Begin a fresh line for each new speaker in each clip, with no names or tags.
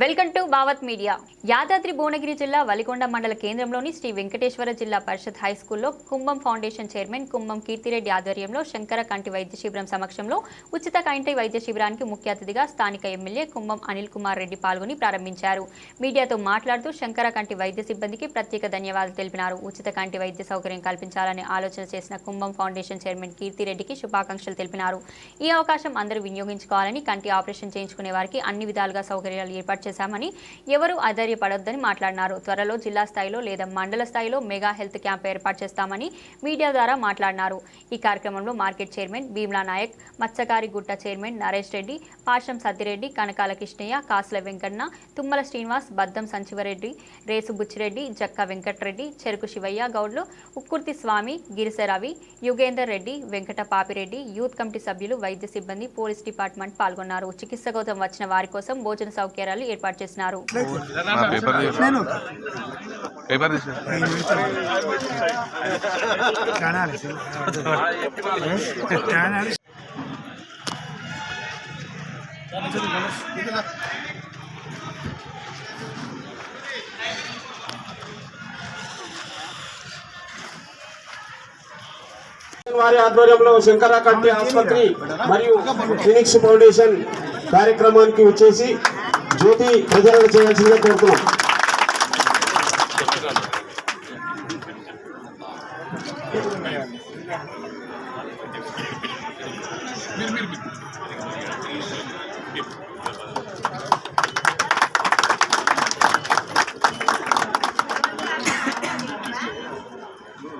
Welcome to Bhavath media. Yadadri Bhuvanagiri జిల్లా వలికొండ మండల కేంద్రంలోని శ్రీ వెంకటేశ్వర జిల్లా పరిషత్ హై స్కూల్లో కుంభం ఫౌండేషన్ చైర్మన్ కుంభం కీర్తిరెడ్డి ఆధ్వర్యంలో శంకర కంటి వైద్య శిబిరం సమక్షంలో ఉచిత కంటి వైద్య శిబిరానికి ముఖ్య అతిథిగా స్థానిక ఎమ్మెల్యే కుంభం అనిల్ కుమార్ రెడ్డి పాల్గొని ప్రారంభించారు. మీడియాతో మాట్లాడుతూ శంకర కంటి వైద్య సిబ్బందికి ప్రత్యేక ధన్యవాదాలు తెలిపినారు. ఉచిత కంటి వైద్య సౌకర్యం కల్పించాలని ఆలోచన చేసిన కుంభం ఫౌండేషన్ చైర్మన్ కీర్తిరెడ్డికి శుభాకాంక్షలు తెలిపినారు. ఈ అవకాశం అందరూ వినియోగించుకోవాలని కంటి ఆపరేషన్ చేయించుకునే వారికి అన్ని విధాలుగా సౌకర్యాలు ఏర్పాటు చేశామని ఎవరూ ఆధర్యపడొద్దని మాట్లాడినారు. త్వరలో జిల్లా స్థాయిలో లేదా మండల స్థాయిలో మెగా హెల్త్ క్యాంప్ ఏర్పాటు చేస్తామని మీడియా ద్వారా మాట్లాడినారు. ఈ కార్యక్రమంలో మార్కెట్ చైర్మన్ భీమ్లా నాయక్ మత్స్యకారి గుట్ట చైర్మన్ నరేష్ రెడ్డి పాషం సత్తిరెడ్డి కనకాల కృష్ణయ్య కాసుల వెంకన్న తుమ్మల శ్రీనివాస్ బద్దం సంచివరెడ్డి రేసు బుచ్చిరెడ్డి జక్క వెంకట్రెడ్డి చెరుకు శివయ్య గౌడ్లు ఉక్కుర్తి స్వామి గిరిస రవి యుగేందర్ రెడ్డి వెంకట పాపిరెడ్డి యూత్ కమిటీ సభ్యులు వైద్య సిబ్బంది పోలీస్ డిపార్ట్మెంట్ పాల్గొన్నారు. చికిత్స కోసం వచ్చిన వారి కోసం భోజన సౌకర్యాలు ఏర్పాటు చేసినారు.
వారి ఆధ్వర్యంలో శంకర కంటి ఆసుపత్రి మరియు ఫినిక్స్ ఫౌండేషన్ కార్యక్రమానికి వచ్చేసి జ్యోతి ప్రజలను చేయాల్సిందిగా కోరుతున్నాం.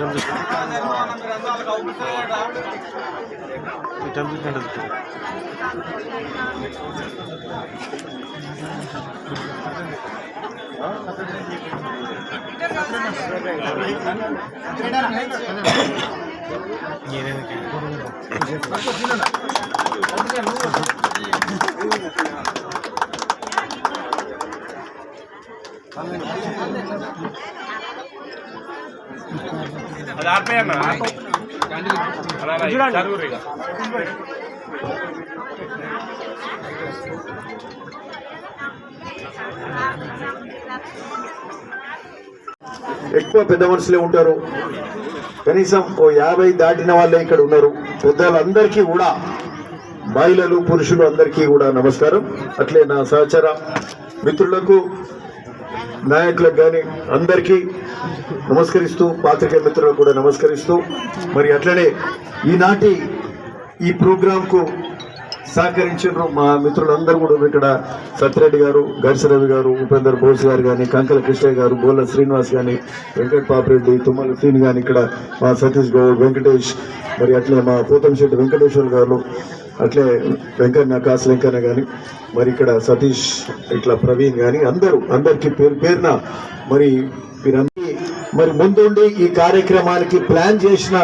అది ఆపేయన్న
ఎక్కువ పెద్ద మనుషులే ఉంటారు. కనీసం ఓ యాభై దాటిన వాళ్ళే ఇక్కడ ఉన్నారు. పెద్దలందరికీ కూడా మహిళలు పురుషులు అందరికీ కూడా నమస్కారం. అట్లే నా సహచర మిత్రులకు నాయకులకు కానీ అందరికీ నమస్కరిస్తూ పాత్రికేయ మిత్రులకు కూడా నమస్కరిస్తూ మరి అట్లనే ఈనాటి ఈ ప్రోగ్రాంకు సహకరించారు మా మిత్రులందరూ కూడా ఇక్కడ సత్యరెడ్డి గారు గడిసరవి గారు ఉపేందర్ బోస్ గారు కానీ కంకల కృష్ణయ్య గారు బోల శ్రీనివాస్ కానీ వెంకట పాపిరెడ్డి తుమ్మల సీన్ కానీ ఇక్కడ మా సతీష్ గౌడ్ వెంకటేష్ మరి అట్లే మా పోతంశెట్టి వెంకటేశ్వర్ గారు అట్లే వెంకన్న కాసు వెంకన్న కానీ మరి ఇక్కడ సతీష్ ఇట్లా ప్రవీణ్ కానీ అందరూ అందరికీ పేరు పేరున మరి మీరందరూ మరి ముందుండి ఈ కార్యక్రమానికి ప్లాన్ చేసిన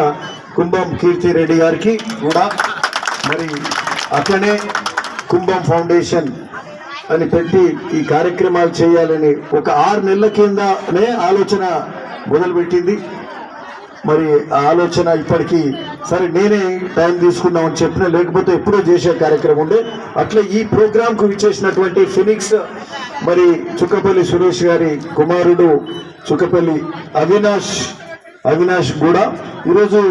కుంభం కీర్తి రెడ్డి గారికి కూడా మరి అట్లనే కుంభం ఫౌండేషన్ అని పెట్టి ఈ కార్యక్రమాలు చేయాలని ఒక ఆరు నెలల కిందనే ఆలోచన మొదలుపెట్టింది. మరి ఆ ఆలోచన ఇప్పటికీ సరే నేనే టైం తీసుకుందామని చెప్పిన లేకపోతే ఎప్పుడో చేసే కార్యక్రమం ఉండే. అట్లా ఈ ప్రోగ్రామ్కు ఇచ్చేసినటువంటి ఫినిక్స్ మరి చుక్కపల్లి సురేష్ గారి కుమారుడు చుక్కపల్లి అవినాష్ అవినాష్ కూడా ఈరోజు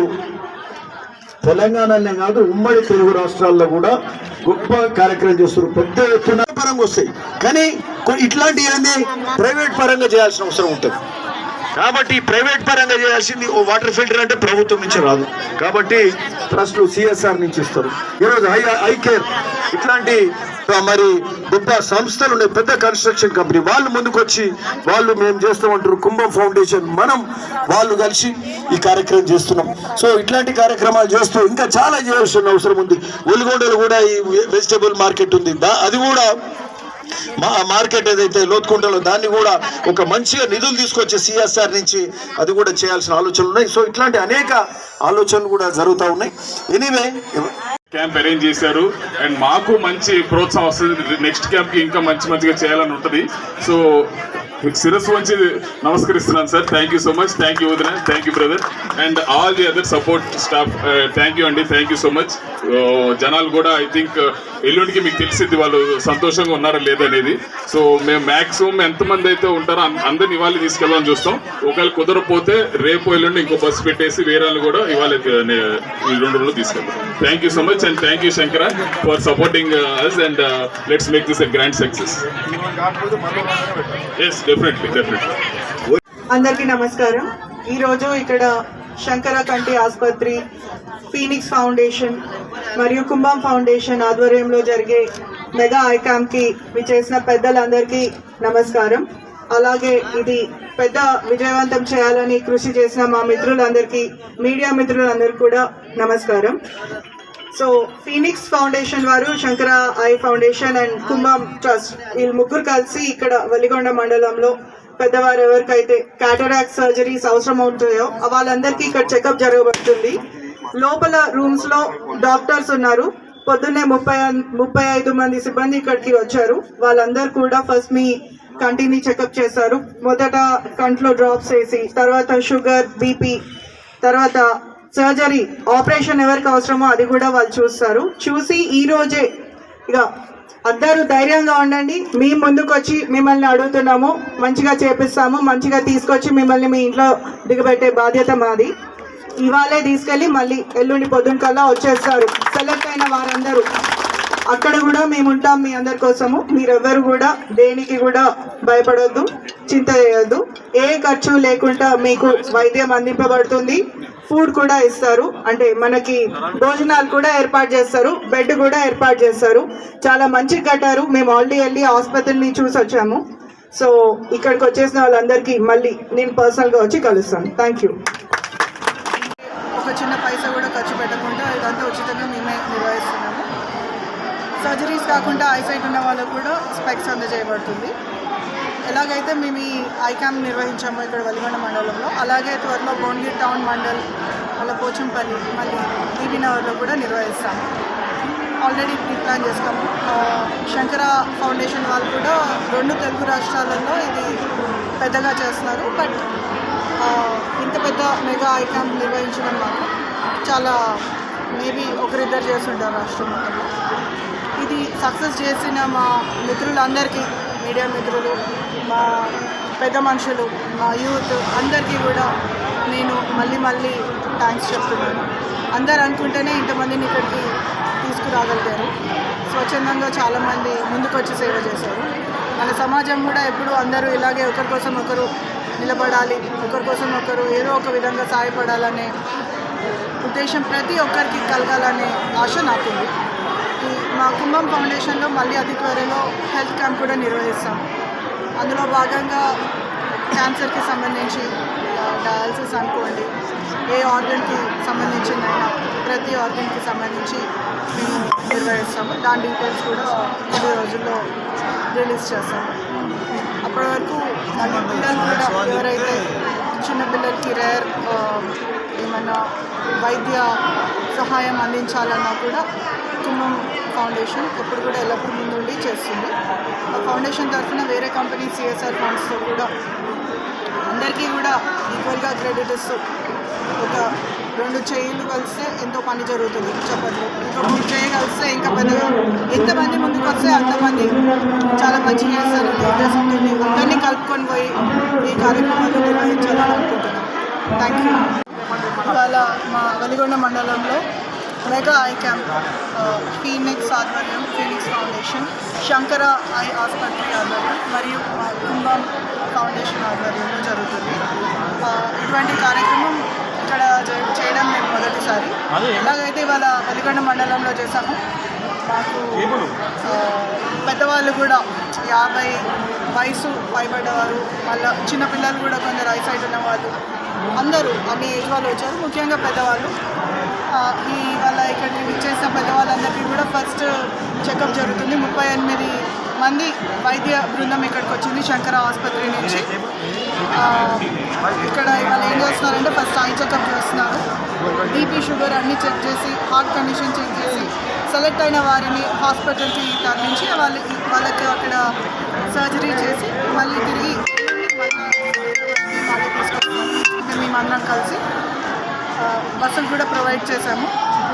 తెలంగాణలోనే కాదు ఉమ్మడి తెలుగు రాష్ట్రాల్లో కూడా గొప్ప కార్యక్రమం చేస్తారు పెద్ద ఎత్తున పరంగా వస్తాయి. కానీ ఇట్లాంటివి ఏంది? ప్రైవేట్ పరంగా చేయాల్సిన అవసరం ఉంటుంది. కాబట్టి ప్రైవేట్ పరంగా చేయాల్సింది ఓ వాటర్ ఫిల్టర్ అంటే ప్రభుత్వం నుంచి రాదు. కాబట్టి ట్రస్ట్లు సిఎస్ఆర్ నుంచి ఇస్తారు. ఈరోజు ఐ ఐ కేర్ ఇట్లాంటి మరి గొప్ప సంస్థలు ఉన్నాయి పెద్ద కన్స్ట్రక్షన్ కంపెనీ. వాళ్ళు ముందుకు వచ్చి వాళ్ళు మేము చేస్తామంటారు కుంభం ఫౌండేషన్. మనం వాళ్ళు కలిసి ఈ కార్యక్రమం చేస్తున్నాం. సో ఇట్లాంటి కార్యక్రమాలు చేస్తూ ఇంకా చాలా చేయాల్సిన అవసరం ఉంది. ఒలిగొండలో కూడా ఈ వెజిటేబుల్ మార్కెట్ ఉంది. అది కూడా మార్కెట్ ఏదైతే లోతుకుంటాలో దాన్ని కూడా ఒక మంచిగా నిధులు తీసుకొచ్చే సిఎస్ఆర్ నుంచి అది కూడా చేయాల్సిన ఆలోచనలు ఉన్నాయి. సో ఇట్లాంటి అనేక ఆలోచనలు కూడా జరుగుతూ ఉన్నాయి. ఎనీవే
క్యాంప్ అరేంజ్ చేశారు. అండ్ మాకు మంచి ప్రోత్సాహం వస్తుంది. నెక్స్ట్ క్యాంప్కి ఇంకా మంచి మంచిగా చేయాలని ఉంటుంది. సో శిరస్సు వంచి నమస్కరిస్తున్నాను sir. Thank you so much thank you వదిన. Thank you brother and all the other support staff thank you అండి. థ్యాంక్ యూ సో మచ్ జనాలు కూడా ఐ థింక్ uh, ఎల్లుండికి మీకు తెలిసింది వాళ్ళు సంతోషంగా ఉన్నారా లేదనేది సో మేము మ్యాక్సిమం ఎంతమంది అయితే ఉంటారో అం- అందరిని ఇవాళ తీసుకెళ్ళాలని చూస్తాం. ఒకవేళ కుదరకపోతే రేపు ఎల్లుండి ఇంకో బస్సు పెట్టేసి వేరే వాళ్ళు కూడా ఇవాళ uh, ఈ రెండు రోజులు తీసుకెళ్తాం. Thank you so much and thank you Sankara for supporting us and let's make this a grand success yes
అందరికీ నమస్కారం. ఈరోజు ఇక్కడ శంకర కంటి ఆసుపత్రి ఫీనిక్స్ ఫౌండేషన్ మరియు కుంభం ఫౌండేషన్ ఆధ్వర్యంలో జరిగే మెగా ఐకామ్కి విచేసిన పెద్దలందరికీ నమస్కారం. అలాగే ఇది పెద్ద విజయవంతం చేయాలని కృషి చేసిన మా మిత్రులందరికీ మీడియా మిత్రులందరికీ కూడా నమస్కారం. సో ఫీనిక్స్ ఫౌండేషన్ వారు Sankara eye foundation and Kumbham trust వీళ్ళు ముగ్గురు కలిసి ఇక్కడ వలిగొండ మండలంలో పెద్దవారు ఎవరికైతే క్యాటరాక్ట్ సర్జరీస్ అవసరం ఉంటాయో వాళ్ళందరికీ ఇక్కడ చెకప్ జరగబడుతుంది. లోపల రూమ్స్లో డాక్టర్స్ ఉన్నారు. పొద్దున్నే ముప్పై ముప్పై ఐదు మంది సిబ్బంది ఇక్కడికి వచ్చారు. వాళ్ళందరూ కూడా ఫస్ట్ మీ కంటిని చెకప్ చేశారు. మొదట కంట్లో డ్రాప్స్ వేసి తర్వాత షుగర్ బీపీ తర్వాత సర్జరీ ఆపరేషన్ ఎవరికి అవసరమో అది కూడా వాళ్ళు చూస్తారు. చూసి ఈరోజే ఇక అందరూ ధైర్యంగా ఉండండి. మీ ముందుకు వచ్చి మిమ్మల్ని అడుగుతున్నాము మంచిగా చేపిస్తాము మంచిగా తీసుకొచ్చి మిమ్మల్ని మీ ఇంట్లో దిగబెట్టే బాధ్యత మాది. ఇవాళే తీసుకెళ్ళి మళ్ళీ ఎల్లుండి పొద్దున కల్లా వచ్చేస్తారు. సెలెక్ట్ అయిన వారందరూ. అక్కడ కూడా మేము ఉంటాం మీ అందరి కోసము. మీరెవ్వరు కూడా దేనికి కూడా భయపడొద్దు చింత చేయొద్దు. ఏ ఖర్చు లేకుండా మీకు వైద్యం అందింపబడుతుంది. ఫుడ్ కూడా ఇస్తారు. అంటే మనకి భోజనాలు కూడా ఏర్పాటు చేస్తారు. బెడ్ కూడా ఏర్పాటు చేస్తారు. చాలా మంచి కట్టారు. మేము ఆల్రెడీ వెళ్ళి ఆసుపత్రిని చూసి వచ్చాము. సో ఇక్కడికి వచ్చేసిన వాళ్ళందరికీ మళ్ళీ నేను పర్సనల్గా వచ్చి కలుస్తాను. థ్యాంక్ యూ ఒక చిన్న పైసా కూడా ఖర్చు పెట్టకుండా ఇదంతా ఉచితంగా మేమే నిర్వహిస్తున్నాము. సర్జరీస్ కాకుండా ఐసైట్ ఉన్న వాళ్ళకు కూడా స్పెక్స్ అందజేయబడుతుంది. ఎలాగైతే మేము ఈ క్యాంప్ నిర్వహించాము ఇక్కడ వలిగొండ మండలంలో అలాగే త్వరలో భువనగిరి టౌన్ మండల్ మళ్ళీ పోచంపల్లి మళ్ళీ బీబీ నగర్లో కూడా నిర్వహిస్తాము. ఆల్రెడీ ప్రీ ప్లాన్ చేస్తాము. శంకర ఫౌండేషన్ వాళ్ళు కూడా రెండు తెలుగు రాష్ట్రాలలో ఇది పెద్దగా చేస్తున్నారు. బట్ ఇంత పెద్ద మెగా ఐకామ్ నిర్వహించడం మాకు చాలా మేబీ ఒకరిద్దరు చేస్తుంటారు రాష్ట్రం మొత్తంలో. ఇది సక్సెస్ చేసిన మా మిత్రులందరికీ మీడియా మిత్రులు మా పెద్ద మనుషులు మా యూత్ అందరికీ కూడా నేను మళ్ళీ మళ్ళీ థ్యాంక్స్ చెప్తున్నాను. అందరు అనుకుంటేనే ఇంతమందిని ఇక్కడికి తీసుకురాగలిగారు. స్వచ్ఛందంగా చాలామంది ముందుకొచ్చి సేవ చేశారు. మన సమాజం కూడా ఎప్పుడు అందరూ ఇలాగే ఒకరి కోసం ఒకరు నిలబడాలి ఒకరి కోసం ఒకరు ఏదో ఒక విధంగా సహాయపడాలనే ఉద్దేశం ప్రతి ఒక్కరికి కలగాలనే ఆశ నాకుంది. మా కుంభం ఫౌండేషన్లో మళ్ళీ అతి త్వరలో హెల్త్ క్యాంప్ కూడా నిర్వహిస్తాం. అందులో భాగంగా క్యాన్సర్కి సంబంధించి డయాలసిస్ అనుకోండి ఏ ఆర్గన్కి సంబంధించిందైనా ప్రతి ఆర్గన్కి సంబంధించి మేము నిర్వహిస్తాము. దాని డీటెయిల్స్ కూడా కొద్ది రోజుల్లో రిలీజ్ చేస్తాము. అప్పటి వరకు మళ్ళీ పిల్లలు కూడా ఎవరైతే చిన్నపిల్లలకి రేర్ ఏమన్నా వైద్య సహాయం అందించాలన్నా కూడా కుటుంబం ఫౌండేషన్ ఎప్పుడు కూడా ఎల్లప్పుడూ ముందుండి చేస్తుంది. ఆ ఫౌండేషన్ తరఫున వేరే కంపెనీ సిఎస్ఆర్ ఫండ్స్తో కూడా అందరికీ కూడా ఈక్వల్గా క్రెడిట్ ఇస్తూ ఒక రెండు చేయిలు కలిస్తే ఎంతో పని జరుగుతుంది చెప్పట్లు ఇంకా మూడు చేయి కలిస్తే ఇంకా పెద్దగా ఎంతమంది ముందుకు వస్తే అంతమంది చాలా మంచి చేస్తారు. ఉద్దేశంతో అందరినీ కలుపుకొని పోయి ఈ కార్యక్రమాలు నిర్వహించాలని అనుకుంటున్నాను థ్యాంక్ యూ ఇవాళ మా వెలిగొండ మండలంలో మెగా ఐ క్యాంప్ ఫీనిక్స్ ఆధ్వర్యం ఫీనిక్స్ ఫౌండేషన్ శంకర ఐ ఆసుపత్రి ఆధ్వర్యం మరియు మా కుంభం ఫౌండేషన్ ఆధ్వర్యంలో జరుగుతుంది. ఇటువంటి కార్యక్రమం ఇక్కడ చేయడం మేము మొదటిసారి. ఎలాగైతే ఇవాళ వెలిగొండ మండలంలో చేశామో మాకు పెద్దవాళ్ళు కూడా యాభై వయసు పైబడ్డవారు మళ్ళీ చిన్నపిల్లలు కూడా కొందరు ఐసైట్ ఉన్న వాళ్ళు అందరూ అన్ని ఏజ్ వాళ్ళు వచ్చారు. ముఖ్యంగా పెద్దవాళ్ళు. ఈ వాళ్ళ ఇక్కడికి విచ్చేసిన పెద్దవాళ్ళందరికీ కూడా ఫస్ట్ చెకప్ జరుగుతుంది. ముప్పై ఎనిమిది మంది వైద్య బృందం ఇక్కడికి వచ్చింది శంకర ఆసుపత్రి నుంచి. ఇక్కడ వాళ్ళు ఏం చేస్తున్నారంటే ఫస్ట్ ఐ చెకప్ చేస్తున్నారు. బీపీ షుగర్ అన్నీ చెక్ చేసి హార్ట్ కండిషన్ చెక్ చేసి సెలెక్ట్ అయిన వారిని హాస్పిటల్కి తరలించి వాళ్ళకి వాళ్ళకి అక్కడ సర్జరీ చేసి మళ్ళీ తిరిగి మేమందరం కలిసి బస్సులు కూడా ప్రొవైడ్ చేశాము.